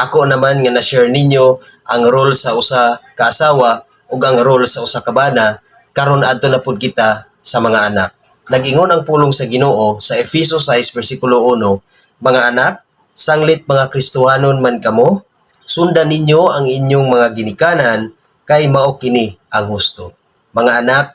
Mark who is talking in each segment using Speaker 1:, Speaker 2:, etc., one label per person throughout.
Speaker 1: Ako naman nga na-share ninyo ang role sa usa ka asawa ug ang role sa usa ka bana karon adto na pud kita sa mga anak. Nag-ingon ang pulong sa Ginoo sa Efeso 6 bersikulo 1, Mga anak, sanglit mga Kristohanon man kamo, sundan ninyo ang inyong mga ginikanan kay mao kini ang husto. Mga anak,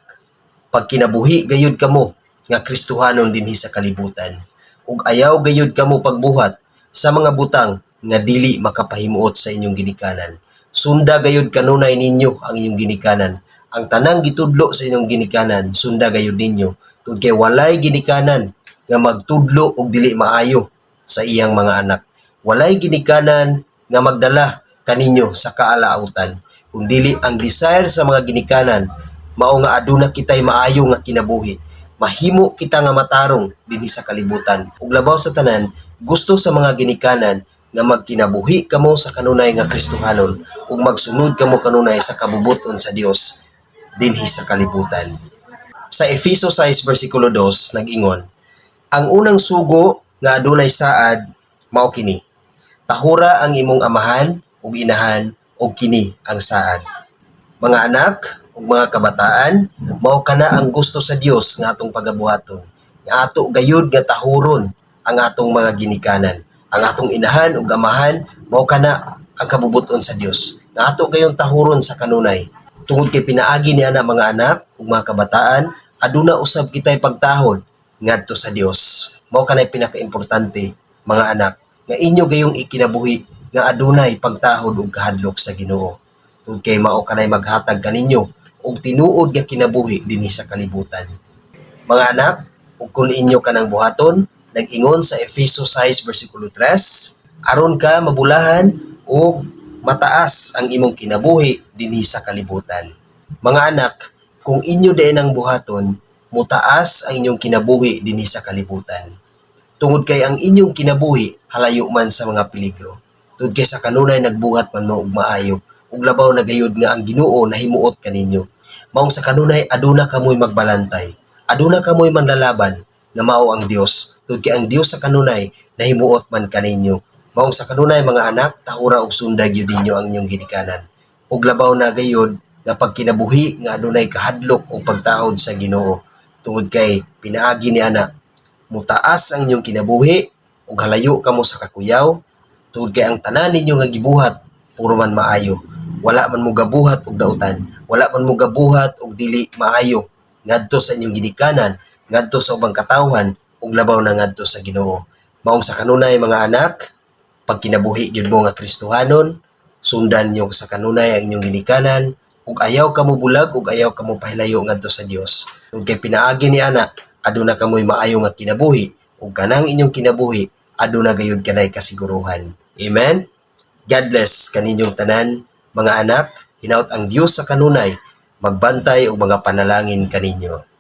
Speaker 1: pag kinabuhi gayud kamo nga Kristohanon dinhi sa kalibutan ug ayaw gayud kamo pagbuhat sa mga butang nga dili makapahimuot sa inyong ginikanan. Sunda gayud kanunay ninyo ang inyong ginikanan. Ang tanang gitudlo sa inyong ginikanan, sunda gayud ninyo. Tungod kay walay ginikanan nga magtudlo og dili maayo sa iyang mga anak. Walay ginikanan nga magdala kaninyo sa kaalautan. Kung dili ang desire sa mga ginikanan, mao nga aduna kitay maayo nga kinabuhi mahimo kita nga matarong dinhi sa kalibutan. Ug labaw sa tanan, gusto sa mga ginikanan nga magkinabuhi kamo sa kanunay nga Kristohanon ug magsunod kamo kanunay sa kabubuton sa Dios dinhi sa kalibutan. Sa Efeso 6 bersikulo 2 nag-ingon, Ang unang sugo nga adunay saad mao kini. Tahura ang imong amahan ug inahan ug kini ang saad. Mga anak ug mga kabataan, mao kana ang gusto sa Dios nga atong pagabuhaton. Nga ato gayud nga tahuron ang atong mga ginikanan. Ang atong inahan ug amahan mao kana ang kabubuton sa Dios. Nga ato gayon tahuron sa kanunay. Tungod kay pinaagi ni ana mga anak ug mga kabataan, aduna usab kitay pagtahod ngadto sa Dios. Mao kanay pinakaimportante mga anak nga inyo gayong ikinabuhi nga adunay pagtahod ug kahadlok sa Ginoo. Tungod kay mao kanay maghatag kaninyo og tinuod nga kinabuhi dinhi sa kalibutan. Mga anak, ug kung inyo kanang buhaton, nag-ingon sa Efeso 6 bersikulo 3, aron ka mabulahan ug mataas ang imong kinabuhi dinhi sa kalibutan. Mga anak, kung inyo din ang buhaton, mutaas ang inyong kinabuhi dinhi sa kalibutan. Tungod kay ang inyong kinabuhi halayo man sa mga peligro. Tungod kay sa kanunay nagbuhat man mo og maayo, ug labaw na gayud nga ang Ginoo nahimuot kaninyo. Maong sa kanunay aduna kamoy magbalantay. Aduna kamoy manlalaban nga mao ang Dios. Tungod kay ang Dios sa kanunay nahimuot man kaninyo. Maong sa kanunay mga anak tahura og sundag gyud ninyo ang inyong ginikanan. Ug labaw na gayud nga pagkinabuhi nga adunay kahadlok o pagtahod sa Ginoo. Tungod kay pinaagi ni ana mutaas ang inyong kinabuhi ug halayo kamo sa kakuyaw tungod kay ang tanan ninyo nga gibuhat puro man maayo wala man mo gabuhat og dautan wala man mo gabuhat og dili maayo ngadto sa inyong ginikanan ngadto sa ubang katawhan ug labaw na ngadto sa Ginoo. Maong sa kanunay mga anak pag kinabuhi gyud mo nga Kristohanon sundan niyo sa kanunay ang inyong ginikanan ug ayaw kamo bulag ug ayaw kamo pahilayo ngadto sa Dios. Ug kay pinaagi ni ana aduna kamoy maayo nga kinabuhi ug kanang inyong kinabuhi aduna gayud kanay kasiguruhan. Amen? God bless kaninyong tanan mga anak. Hinaut ang Dios sa kanunay magbantay og mga panalangin kaninyo